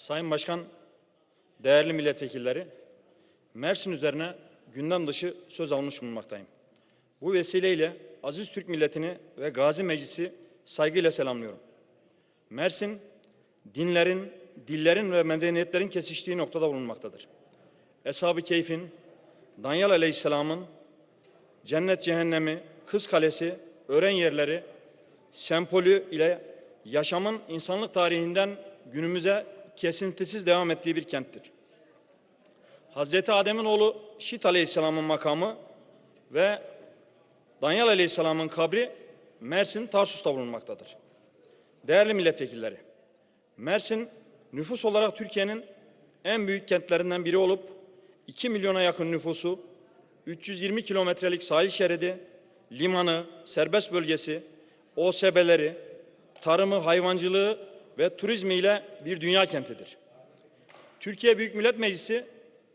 Sayın Başkan, değerli milletvekilleri, Mersin üzerine gündem dışı söz almış bulunmaktayım. Bu vesileyle aziz Türk milletini ve Gazi Meclisi saygıyla selamlıyorum. Mersin, dinlerin, dillerin ve medeniyetlerin kesiştiği noktada bulunmaktadır. Eshab-ı Keyf'in, Danyal Aleyhisselam'ın, cennet cehennemi, Kız Kalesi, öğren yerleri, sempolü ile yaşamın insanlık tarihinden günümüze kesintisiz devam ettiği bir kenttir. Hazreti Adem'in oğlu Şit Aleyhisselam'ın makamı ve Danyal Aleyhisselam'ın kabri Mersin Tarsus'ta bulunmaktadır. Değerli milletvekilleri, Mersin nüfus olarak Türkiye'nin en büyük kentlerinden biri olup 2 milyona yakın nüfusu, 320 kilometrelik sahil şeridi, limanı, serbest bölgesi, OSB'leri, tarımı, hayvancılığı ve turizmiyle bir dünya kentidir. Türkiye Büyük Millet Meclisi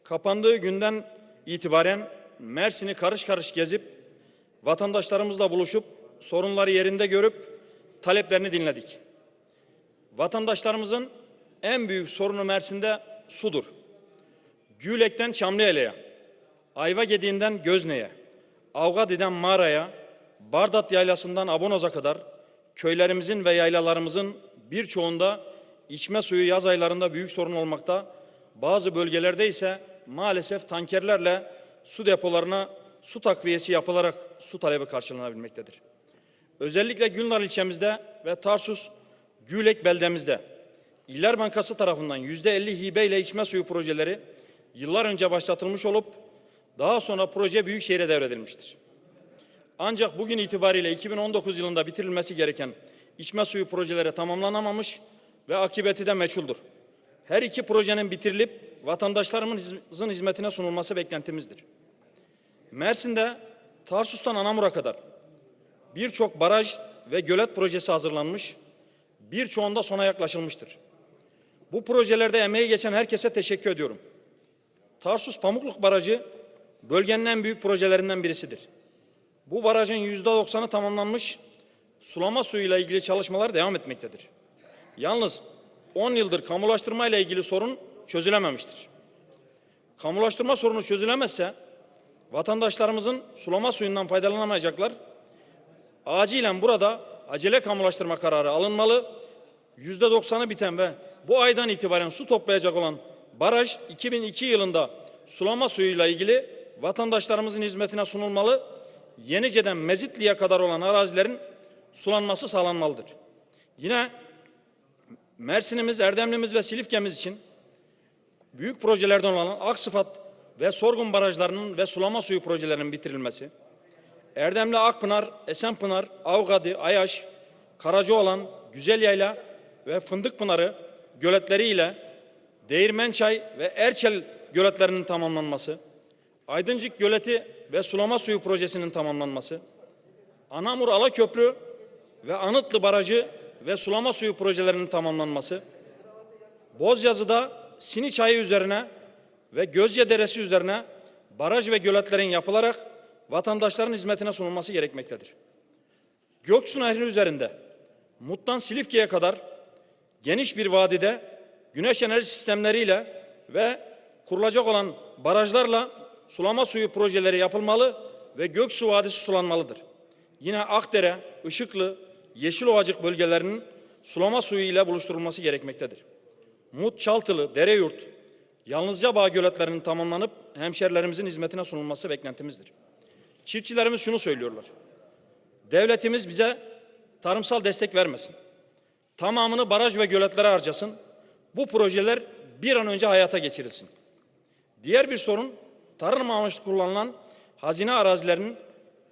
kapandığı günden itibaren Mersin'i karış karış gezip vatandaşlarımızla buluşup sorunları yerinde görüp taleplerini dinledik. Vatandaşlarımızın en büyük sorunu Mersin'de sudur. Gülek'ten Çamlıele'ye, Ayvagediğinden Gözne'ye, Avgadi'den Mağara'ya, Bardat Yaylası'ndan Abonoz'a kadar köylerimizin ve yaylalarımızın birçoğunda içme suyu yaz aylarında büyük sorun olmakta. Bazı bölgelerde ise maalesef tankerlerle su depolarına su takviyesi yapılarak su talebi karşılanabilmektedir. Özellikle Gülnar ilçemizde ve Tarsus Gülek beldemizde İller Bankası tarafından yüzde elli hibeyle içme suyu projeleri yıllar önce başlatılmış olup daha sonra proje Büyükşehir'e devredilmiştir. Ancak bugün itibariyle 2019 yılında bitirilmesi gereken içme suyu projeleri tamamlanamamış ve akıbeti de meçhuldür. Her iki projenin bitirilip vatandaşlarımızın hizmetine sunulması beklentimizdir. Mersin'de Tarsus'tan Anamur'a kadar birçok baraj ve gölet projesi hazırlanmış, birçoğunda sona yaklaşılmıştır. Bu projelerde emeği geçen herkese teşekkür ediyorum. Tarsus Pamukluk Barajı bölgenin en büyük projelerinden birisidir. Bu barajın yüzde doksanı tamamlanmış, sulama suyuyla ilgili çalışmalar devam etmektedir. Yalnız 10 yıldır kamulaştırma ile ilgili sorun çözülememiştir. Kamulaştırma sorunu çözülemezse vatandaşlarımızın sulama suyundan faydalanamayacaklar. Acilen burada acele kamulaştırma kararı alınmalı. Yüzde doksanı biten ve bu aydan itibaren su toplayacak olan baraj 2002 yılında sulama suyuyla ilgili vatandaşlarımızın hizmetine sunulmalı. Yenice'den Mezitli'ye kadar olan arazilerin sulanması sağlanmalıdır. Yine Mersin'imiz, Erdemli'miz ve Silifke'miz için büyük projelerden olan Aksıfat ve Sorgun barajlarının ve sulama suyu projelerinin bitirilmesi, Erdemli Akpınar, Esenpınar, Avgadi, Ayaş, Karacaoğlan, Güzelyayla ve Fındıkpınarı göletleriyle Değirmençay ve Erçel göletlerinin tamamlanması, Aydıncık Göleti ve sulama suyu projesinin tamamlanması, Anamur Alaköprü ve Anıtlı Barajı ve sulama suyu projelerinin tamamlanması, Bozyazı'da Sini Çayı üzerine ve Gözce Deresi üzerine baraj ve göletlerin yapılarak vatandaşların hizmetine sunulması gerekmektedir. Göksu Nehri üzerinde Mut'tan Silifke'ye kadar geniş bir vadide güneş enerji sistemleriyle ve kurulacak olan barajlarla sulama suyu projeleri yapılmalı ve Göksu Vadisi sulanmalıdır. Yine Akdere, Işıklı, Yeşilovacık bölgelerinin sulama suyu ile buluşturulması gerekmektedir. Mut, Çaltılı, Dereyurt, Yalnızca Bağ göletlerinin tamamlanıp hemşerilerimizin hizmetine sunulması beklentimizdir. Çiftçilerimiz şunu söylüyorlar. Devletimiz bize tarımsal destek vermesin. Tamamını baraj ve göletlere harcasın. Bu projeler bir an önce hayata geçirilsin. Diğer bir sorun tarım amaçlı kullanılan hazine arazilerinin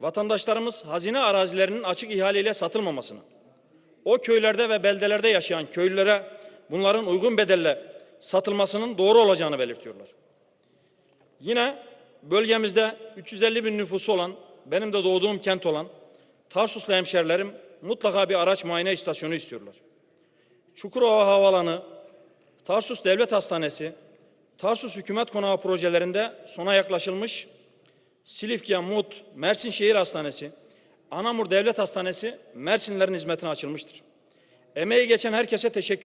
vatandaşlarımız hazine arazilerinin açık ihaleyle satılmamasını, o köylerde ve beldelerde yaşayan köylülere bunların uygun bedelle satılmasının doğru olacağını belirtiyorlar. Yine bölgemizde 350 bin nüfusu olan, benim de doğduğum kent olan Tarsuslu hemşerilerim mutlaka bir araç muayene istasyonu istiyorlar. Çukurova Havalanı, Tarsus Devlet Hastanesi, Tarsus Hükümet Konağı projelerinde sona yaklaşılmış, Silifke, Mut, Mersin Şehir Hastanesi, Anamur Devlet Hastanesi Mersinlerin hizmetine açılmıştır. Emeği geçen herkese teşekkür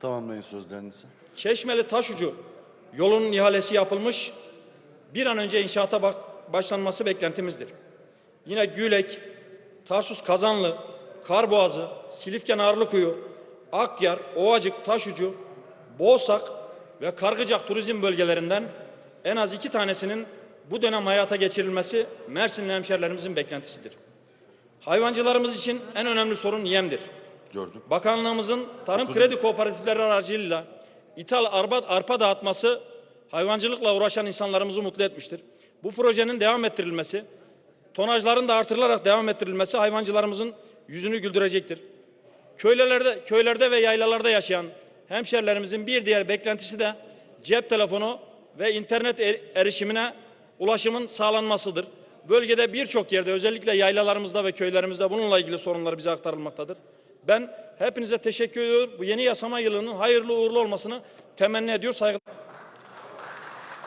Tamamlayın sözlerinizi. Çeşmeli Taşucu yolunun ihalesi yapılmış. Bir an önce inşaata başlanması beklentimizdir. Yine Gülek, Tarsus Kazanlı, Karboğazı, Silifke Narlıkuyu, Akyar, Ovacık, Taşucu, Boğsak ve Kargıcak turizm bölgelerinden en az iki tanesinin bu dönem hayata geçirilmesi Mersinli hemşerilerimizin beklentisidir. Hayvancılarımız için en önemli sorun yemdir. Gördük. Bakanlığımızın tarım kredi kooperatifleri aracılığıyla ithal arpa, arpa dağıtması hayvancılıkla uğraşan insanlarımızı mutlu etmiştir. Bu projenin devam ettirilmesi, tonajların da artırılarak devam ettirilmesi hayvancılarımızın yüzünü güldürecektir. Köylerde, köylerde ve yaylalarda yaşayan hemşerilerimizin bir diğer beklentisi de cep telefonu ve internet er- erişimine ulaşımın sağlanmasıdır. Bölgede birçok yerde özellikle yaylalarımızda ve köylerimizde bununla ilgili sorunlar bize aktarılmaktadır. Ben hepinize teşekkür ediyorum. Bu yeni yasama yılının hayırlı uğurlu olmasını temenni ediyor. Saygı